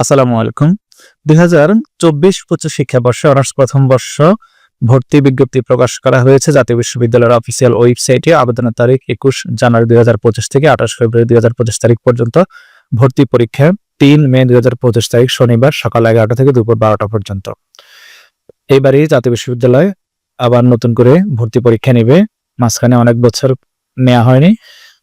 আসসালামু আলাইকুম। দুই হাজার চব্বিশ পঁচিশ শিক্ষাবর্ষে অনার্স প্রথম বর্ষ ভর্তি বিজ্ঞপ্তি প্রকাশ করা হয়েছে। জাতীয় বিশ্ববিদ্যালয়ের অফিসিয়াল ওয়েবসাইটে আবেদনের তারিখ একুশ জানুয়ারি দুই হাজার পঁচিশ থেকে আঠাশ ফেব্রুয়ারি দুই হাজার পঁচিশ তারিখ পর্যন্ত। ভর্তি পরীক্ষা তিন মে দুই হাজার পঁচিশ তারিখ শনিবার সকাল এগারোটা থেকে দুপুর বারোটা পর্যন্ত। এইবারই জাতীয় বিশ্ববিদ্যালয় আবার নতুন করে ভর্তি পরীক্ষা নেবে। মাঝখানে অনেক বছর নেওয়া হয়নি।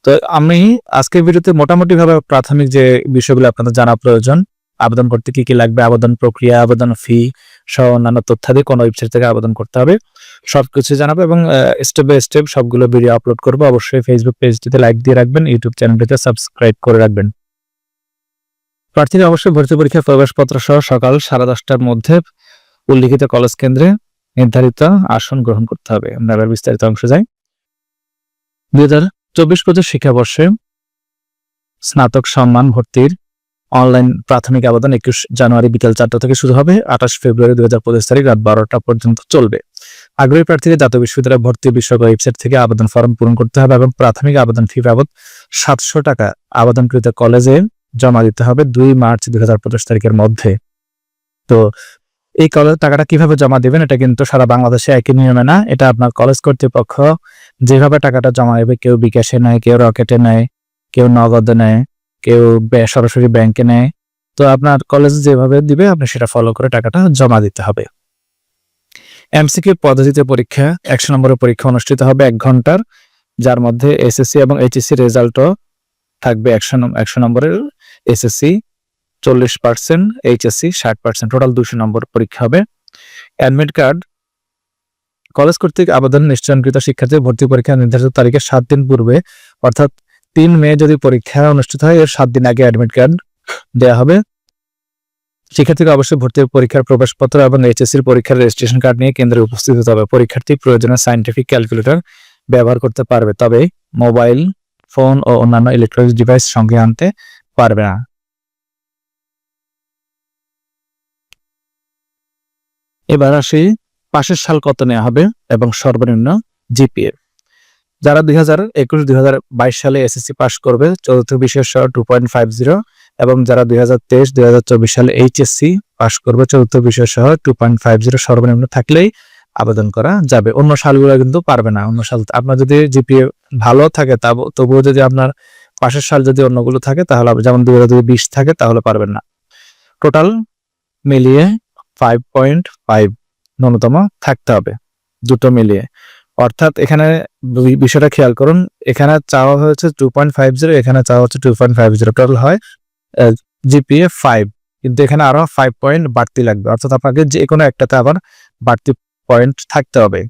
তো আমি আজকের ভিডিওতে মোটামুটি ভাবে প্রাথমিক যে বিষয়গুলো আপনাদের জানা প্রয়োজন আবেদন করতে কি কি লাগবে, আবেদন প্রক্রিয়া, আবেদন ফি সহ অন্যান্য তথ্যাদি কোন ওয়েবসাইট থেকে আবেদন করতে হবে, সবকিছু জানাব এবং স্টেপ বাই স্টেপ সবগুলো ভিডিও আপলোড করব। অবশ্যই ফেসবুক পেজটিতে লাইক দিয়ে রাখবেন ইউটিউব চ্যানেলটিতে সাবস্ক্রাইব করে রাখবেন। প্রার্থীরা অবশ্যই ভর্তি পরীক্ষা প্রবেশপত্র সহ সকাল সাড়ে দশটার মধ্যে উল্লিখিত কলেজ কেন্দ্রে নির্ধারিত আসন গ্রহণ করতে হবে। আমরা বিস্তারিত অংশ যাই। দুই হাজার চব্বিশ পঁচিশ শিক্ষাবর্ষে স্নাতক সম্মান ভর্তির অনলাইন প্রাথমিক আবেদন একুশ জানুয়ারি বিকেল চারটা থেকে শুরু হবে, আঠাশ ফেব্রুয়ারি দুই হাজার পঁচিশ তারিখ রাত বারোটা পর্যন্ত চলবে। আগ্রহী প্রার্থীদের জাতীয় বিশ্ববিদ্যালয় ভর্তি বিষয়ক ওয়েবসাইট থেকে আবেদন ফর্ম পূরণ করতে হবে এবং প্রাথমিক আবেদন ফি বাবদ সাতশো টাকা আবেদনকৃত কলেজে জমা দিতে হবে দুই মার্চ দুই হাজার পঁচিশ তারিখের মধ্যে। তো এই কলেজ টাকাটা কীভাবে জমা দিবেন এটা কিন্তু সারা বাংলাদেশে একই নিয়মে না, এটা আপনার কলেজ কর্তৃপক্ষ যেভাবে টাকাটা জমা দেবে কেউ বিকাশে নেয়, কেউ রকেটে নেয়, কেউ নগদে নেয় কেউ সরাসরি ব্যাংকে নেয়, তো আপনার কলেজ যেভাবে দিবে, আপনি সেটা ফলো করে টাকাটা জমা দিতে হবে। এমসিকিউ পদ্ধতিতে পরীক্ষা, একশো নম্বরের পরীক্ষা অনুষ্ঠিত হবে এক ঘণ্টার, যার মধ্যে এসএসসি এবং এইচএসসি রেজাল্টও থাকবে একশো একশো নম্বরের এসএসসি চল্লিশ পার্সেন্ট এইচএসসি ষাট পার্সেন্ট টোটাল দুশো নম্বর পরীক্ষা হবে। অ্যাডমিট কার্ড কলেজ কর্তৃক আবেদন নিশ্চয়নকৃত শিক্ষার্থী ভর্তি পরীক্ষা নির্ধারিত তারিখের সাত দিন পূর্বে, অর্থাৎ তিন মে যদি পরীক্ষা অনুষ্ঠিত হয়, এর সাত দিন আগে অ্যাডমিট কার্ড দেওয়া হবে। শিক্ষার্থীকে অবশ্যই ভর্তি পরীক্ষার প্রবেশপত্র এবং এইচএসসির পরীক্ষার রেজিস্ট্রেশন কার্ড নিয়ে কেন্দ্রে উপস্থিত হতে হবে। পরীক্ষার্থী প্রয়োজনীয় সাইন্টিফিক ক্যালকুলেটর ব্যবহার করতে পারবে, তবে মোবাইল ফোন ও অন্যান্য ইলেকট্রনিক ডিভাইস সঙ্গে আনতে পারবে না। এবার আসি, পাশের সাল কত নেওয়া হবে এবং সর্বনিম্ন জিপিএ যারা দুই হাজার একুশ, দুই বাইশ সালে এসএসসি পাস করবে, চতুর্থ বিশেষ সহ টু পয়েন্ট ফাইভ জিরো এবং যারা দুই হাজার তেইশ চব্বিশ সালে এইচএসসি পাস করবে, চতুর্থ বিশেষ সহ টু পয়েন্ট ফাইভ জিরো সর্বনিম্ন থাকলেই আবেদন করা যাবে। অন্য সালগুলো কিন্তু পারবে না। অন্য সাল আপনার যদি জিপিএ ভালো থাকে তবুও যদি আপনার পাশের সাল যদি অন্যগুলো থাকে, তাহলে যেমন দুই হাজার বিশ থাকে, তাহলে পারবেন না। টোটাল মিলিয়ে ফাইভ পয়েন্ট ফাইভ ন্যূনতম থাকতে হবে। দুটো মিলিয়ে। অর্থাৎ এখানে বিষয়টা খেয়াল করুন, এখানে চাওয়া হয়েছে টু পয়েন্ট ফাইভ জিরো এখানে চাওয়া হচ্ছে two point five zero total হয় জিপিএ ফাইভ কিন্তু এখানে আরও ফাইভ পয়েন্ট বাড়তি লাগবে। অর্থাৎ আপনাকে যে কোনো একটাতে আবার বাড়তি পয়েন্ট থাকতে হবে।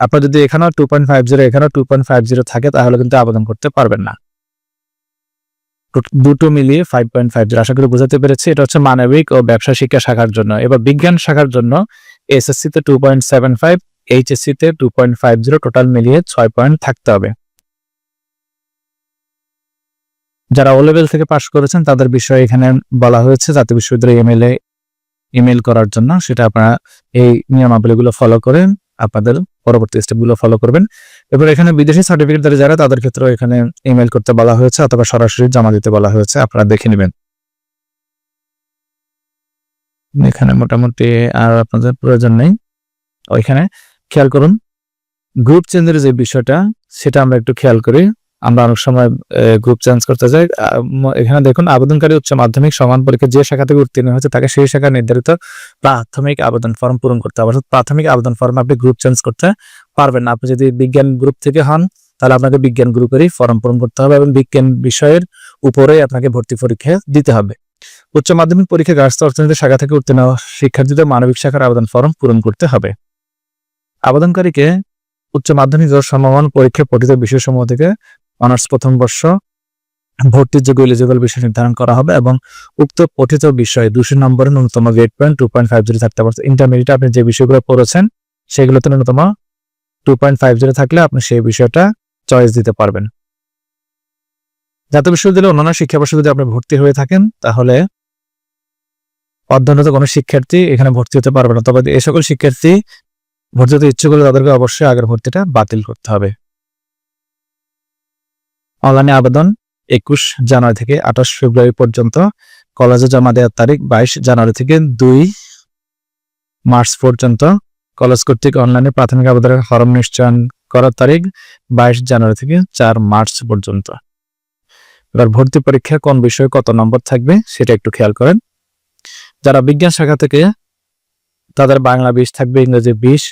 আপনার যদি এখানেও টু পয়েন্ট ফাইভ জিরো এখানেও টু পয়েন্ট ফাইভ জিরো থাকে, তাহলে কিন্তু আবেদন করতে পারবেন না। দুটো মিলিয়ে ফাইভ পয়েন্ট ফাইভ জিরো আশা করি বোঝাতে পেরেছি। এটা হচ্ছে মানবিক ও ব্যবসা শিক্ষা শাখার জন্য। এবার বিজ্ঞান শাখার জন্য এসএসসি তে two point seven five HSC তে two point five zero total মিলিয়ে ছয় পয়েন্ট থাকতে হবে। যারা ও লেভেল থেকে পাশ করেছেন, তাদের বিষয়ে এখানে বলা হয়েছে, জাতীয় বিশ্ববিদ্যালয় ইমেল এ ইমেল করার জন্য। সেটা আপনারা এই নিয়মাবলীগুলো ফলো করেন আপনাদের পরবর্তী স্টেপগুলো ফলো করবেন। এবার এখানে বিদেশি সার্টিফিকেট দ্বারা যারা, তাদের ক্ষেত্রে এখানে ইমেল করতে বলা হয়েছে অথবা সরাসরি জমা দিতে বলা হয়েছে, আপনারা দেখে নেবেন। এখানে মোটামুটি আর আপনাদের প্রয়োজন নেই। ওইখানে খেয়াল করুন গ্রুপ চেঞ্জের যে বিষয়টা, সেটা আমরা একটু খেয়াল করি। আমরা অনেক সময় গ্রুপ চেঞ্জ করতে যাই। এখানে দেখুন, আবেদনকারী উচ্চ মাধ্যমিক সমান পরীক্ষা যে শাখা থেকে উত্তীর্ণ হয়েছে, তাকে সেই শাখা নির্ধারিত প্রাথমিক আবেদন ফর্ম পূরণ করতে হবে। অর্থাৎ প্রাথমিক আবেদন ফর্ম আপনি গ্রুপ চেঞ্জ করতে পারবেন না। আপনি যদি বিজ্ঞান গ্রুপ থেকে হন, তাহলে আপনাকে বিজ্ঞান গ্রুপেরই ফর্ম পূরণ করতে হবে এবং বিজ্ঞান বিষয়ের উপরেই আপনাকে ভর্তি পরীক্ষা দিতে হবে। উচ্চ মাধ্যমিক পরীক্ষা, গার্হস্থ্য অর্থনীতি শাখা থেকে উত্তীর্ণ শিক্ষার্থীদের মানবিক শাখার আবেদন ফর্ম পূরণ করতে হবে। আবেদনকারীকে উচ্চ মাধ্যমিক সমমান পরীক্ষা পঠিত বিষয় বিষয়সমূহ থেকে অনার্স প্রথম বর্ষ ভর্তির যোগ্য এলিজিবল বিষয় নির্ধারণ করা হবে এবং উক্ত পঠিত বিষয়ে দুশো নম্বরের ন্যূনতম grade point two point five zero থাকতে পারছে। ইন্টারমিডিয়েট আপনি যে বিষয়গুলো পড়েছেন, সেগুলোতে ন্যূনতম টু পয়েন্ট ফাইভ জিরো থাকলে আপনি সেই বিষয়টা চয়েস দিতে পারবেন। জাতীয় বিশ্ববিদ্যালয়ে অন্যান্য শিক্ষাবর্ষে যদি আপনি ভর্তি হয়ে থাকেন, তাহলে অধ্যয়নরত কোনো শিক্ষার্থী এখানে ভর্তি হতে পারবে না। তবে এই সকল শিক্ষার্থী ভর্তি হতে ইচ্ছুক হলে তাদেরকে অবশ্যই আগের ভর্তিটা বাতিল করতে হবে। অনলাইনে আবেদন একুশ জানুয়ারি থেকে আঠাশ ফেব্রুয়ারি পর্যন্ত। কলেজে জমা দেওয়ার তারিখ বাইশ জানুয়ারি থেকে দুই মার্চ পর্যন্ত। কলেজ কর্তৃক অনলাইনে প্রাথমিক আবেদনের হরম নিশ্চয়ন করার তারিখ বাইশ জানুয়ারি থেকে চার মার্চ পর্যন্ত। এবার ভর্তি পরীক্ষা কোন বিষয়ে কত নম্বর থাকবে সেটা একটু খেয়াল করেন। যারা বিজ্ঞান শাখা থেকে তাদের বাংলা বিশ থাকবে, ইংরেজি বিশ,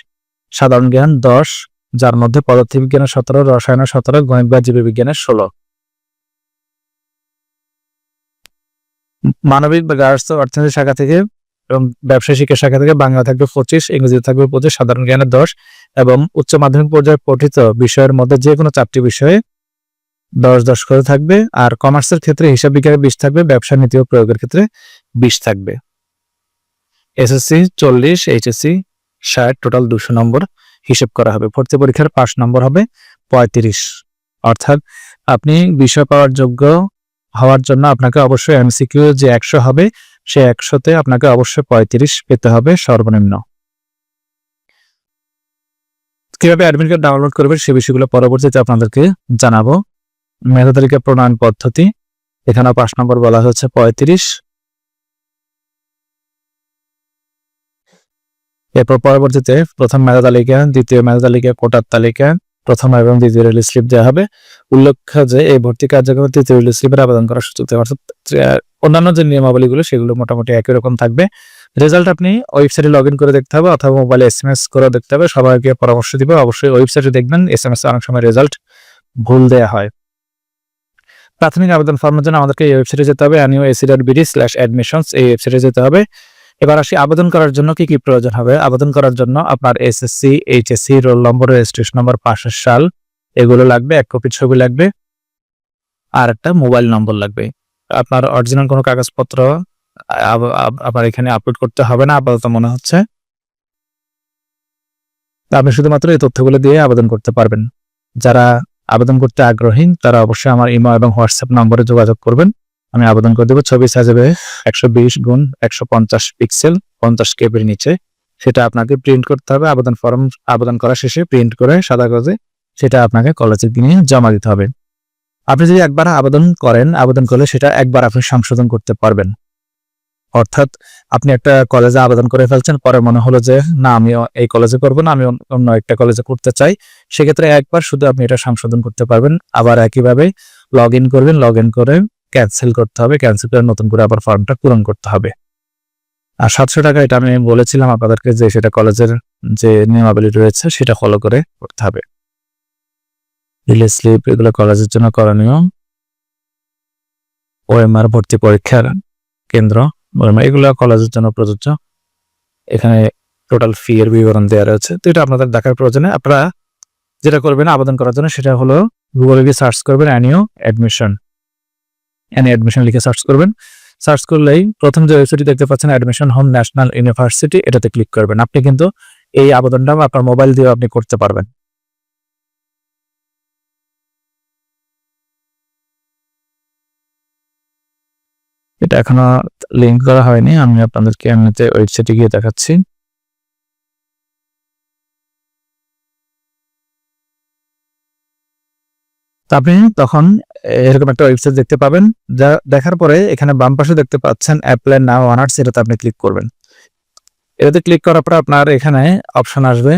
সাধারণ জ্ঞান দশ, যার মধ্যে পদার্থবিজ্ঞানের সতেরো, রসায়নের সতেরো, গণিত বা জীববিজ্ঞানের ষোলো। মানবিক বা গার্হস্থ্য অর্থনীতি শাখা থেকে এবং ব্যবসায় শিক্ষা শাখা থেকে বাংলা থাকবে পঁচিশ ইংরেজি থাকবে পঁচিশ, সাধারণ জ্ঞানের দশ এবং উচ্চ মাধ্যমিক পর্যায়ে পঠিত বিষয়ের মধ্যে যে কোনো চারটি বিষয়ে দশ দশ করে থাকবে। আর কমার্সের ক্ষেত্রে হিসাব বিজ্ঞানে বিশ থাকবে ব্যবসা নীতি ও প্রয়োগের ক্ষেত্রে বিশ থাকবে। এসএসসি চল্লিশ এইচএসসি ষাট টোটাল দুশো নম্বর হিসেব করা হবে। ভর্তি পরীক্ষার পাঁচ নম্বর হবে পঁয়ত্রিশ। অর্থাৎ আপনি বিষয় পাওয়ার যোগ্য হওয়ার জন্য আপনাকে অবশ্যই এমসিকিউ যে একশো হবে, সে একশোতে আপনাকে অবশ্যই পঁয়ত্রিশ পেতে হবে সর্বনিম্ন। কীভাবে অ্যাডমিট কার্ড ডাউনলোড করবেন সে বিষয়গুলো পরবর্তীতে আপনাদেরকে জানাব। মেধা তালিকা প্রণয়ন পদ্ধতি এখানে পাঁচ নম্বর বলা হচ্ছে পঁয়ত্রিশ। এরপর পরবর্তীতে প্রথম মেধা তালিকা, দ্বিতীয় মেধা তালিকা, কোটার তালিকা, প্রথম এবং দ্বিতীয় রিলিজ স্লিপ দেওয়া হবে। উল্লেখ্য যে এই ভর্তি কার্যক্রমে তৃতীয় রিলিজ স্লিপের আবেদন করার সুযোগ অর্থাৎ অন্যান্য যে নিয়মাবলীগুলো, সেগুলো মোটামুটি একই রকম থাকবে। রেজাল্ট আপনি ওয়েবসাইটে লগ করে দেখতে হবে অথবা মোবাইলে এস এম এস করে দেখতে হবে। সবাইকে পরামর্শ দিবে। অবশ্যই ওয়েবসাইটে দেখবেন এস এম এস অনেক সময় রেজাল্ট ভুল দেওয়া হয়। প্রাথমিক আবেদন ফর্মের জন্য আমাদেরকে এই ওয়েবসাইটে যেতে হবে। NU AC dot BD slash admissions এই ওয়েবসাইটে যেতে হবে। এবার আসি আবেদন করার জন্য কি কি প্রয়োজন হবে? আবেদন করার জন্য আপনার SSC HSC roll number registration number পাশের সাল, এগুলো লাগবে, এক কপি ছবি লাগবে, আর একটা মোবাইল নম্বর লাগবে। আপনার অরিজিনাল কোনো কাগজপত্র আপনার এখানে আপলোড করতে হবে না, আপাতত মনে হচ্ছে। আপনি শুধুমাত্র এই তথ্যগুলো দিয়ে আবেদন করতে পারবেন। যারা আবেদন করতে আগ্রহী, তারা অবশ্যই আমার ইমো এবং হোয়াটসঅ্যাপ নম্বরে যোগাযোগ করবেন। আমি আবেদন করে দেবো ছবি সাইজ হবে একশো বিশ গুণ একশো পঞ্চাশ পিক্সেল পঞ্চাশ কেবির নিচে। সেটা আপনাকে প্রিন্ট করতে হবে, আবেদন ফর্ম আবেদন করা শেষে প্রিন্ট করে সাদা কাগজে সেটা আপনাকে কলেজে গিয়ে জমা দিতে হবে। আপনি যদি একবার আবেদন করেন, আবেদন করলে সেটা একবার আপনি সংশোধন করতে পারবেন। অর্থাৎ আপনি একটা কলেজে আবেদন করে ফেলছেন, পরে মনে হলো যে, না, আমি এই কলেজে করব না, আমি অন্য একটা কলেজে করতে চাই। সেক্ষেত্রে একবার শুধু আপনি এটা সংশোধন করতে পারবেন। আবার একইভাবে লগ ইন করবেন লগ ইন করে ক্যান্সেল করতে হবে, ক্যান্সেল করে নতুন করে আবার ফর্মটা পূরণ করতে হবে। আর সাতশো টাকা এটা আমি বলেছিলাম আপনাদেরকে যে সেটা কলেজের যে নিয়মাবলী রয়েছে সেটা ফলো করে করতে হবে। রিলিজ স্লিপ এগুলো কলেজের জন্য করণীয়। ওএমআর ভর্তি পরীক্ষার কেন্দ্র এগুলো কলেজের জন্য প্রযোজ্য। এখানে টোটাল ফি এর বিবরণ দেওয়া রয়েছে। তো এটা আপনাদের দেখার প্রয়োজনে আপনারা যেটা করবেন আবেদন করার জন্য সেটা হলো গুগলে গিয়ে সার্চ করবেন অ্যানিও অ্যাডমিশন অ্যানি অ্যাডমিশন লিখে সার্চ করবেন। সার্চ করলেই প্রথম যে ওয়েবসাইটটি দেখতে পাচ্ছেন অ্যাডমিশন হোম ন্যাশনাল ইউনিভার্সিটি এটাতে ক্লিক করবেন। আপনি কিন্তু এই আবেদনটা আপনার মোবাইল দিয়ে আপনি করতে পারবেন। এটা এখনও লিঙ্ক করা হয়নি। আমি আপনাদেরকে এমনিতে ওয়েবসাইটে গিয়ে দেখাচ্ছি। আপনি তখন এরকম একটা ওয়েবসাইট দেখতে পাবেন। যা দেখার পরে এখানে বাম পাশে দেখতে পাচ্ছেন অ্যাপ্লাই নাও অনার্স এটাতে আপনি ক্লিক করবেন। এটাতে ক্লিক করার পর আপনার এখানে অপশন আসবে।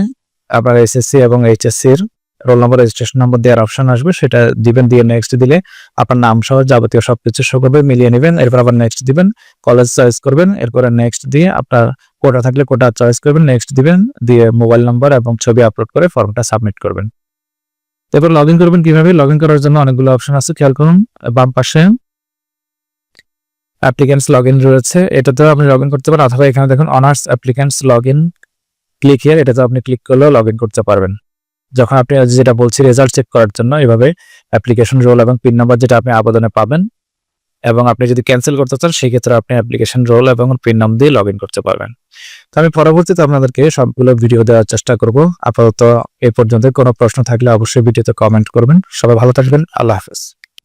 আপনার এসএসসি এবং এইচএসসি এর রোল নম্বর রেজিস্ট্রেশন নম্বর দেওয়ার অপশন আসবে। সেটা দিবেন, দিয়ে নেক্সট দিলে আপনার নাম সহ যাবতীয় সবকিছু শো করবে, মিলিয়ে নেবেন। এরপর আবার নেক্সট দিবেন কলেজ চয়েস করবেন। এরপরে নেক্সট দিয়ে আপনার কোটা থাকলে কোটা চয়েস করবেন। নেক্সট দিবেন, দিয়ে মোবাইল নম্বর এবং ছবি আপলোড করে ফর্মটা সাবমিট করবেন। এরপর লগ ইন করবেন কীভাবে? লগ ইন করার জন্য অনেকগুলো অপশন আছে, খেয়াল করুন, বাম পাশে অ্যাপ্লিকেন্টস লগ ইন রয়েছে। এটাতেও আপনি লগ ইন করতে পারেন, অথবা এখানে দেখুন honours applicants log in click here এটাতে আপনি ক্লিক করলেও লগ ইন করতে পারবেন। যখন আপনি যেটা বলছি রেজাল্ট চেক করার জন্য, এভাবে অ্যাপ্লিকেশন রোল এবং পিন নাম্বার যেটা আপনি আবেদনে পাবেন, এবং আপনি যদি ক্যান্সেল করতে চান সেই ক্ষেত্রে আপনি অ্যাপ্লিকেশন রোল এবং পিন নাম দিয়ে লগ করতে পারবেন। তো আমি পরবর্তীতে আপনাদেরকে সবগুলো ভিডিও দেওয়ার চেষ্টা করব। আপাতত এ পর্যন্ত কোনো প্রশ্ন থাকলে অবশ্যই ভিডিওতে কমেন্ট করবেন। সবাই ভালো থাকবেন। আল্লাহ হাফেজ।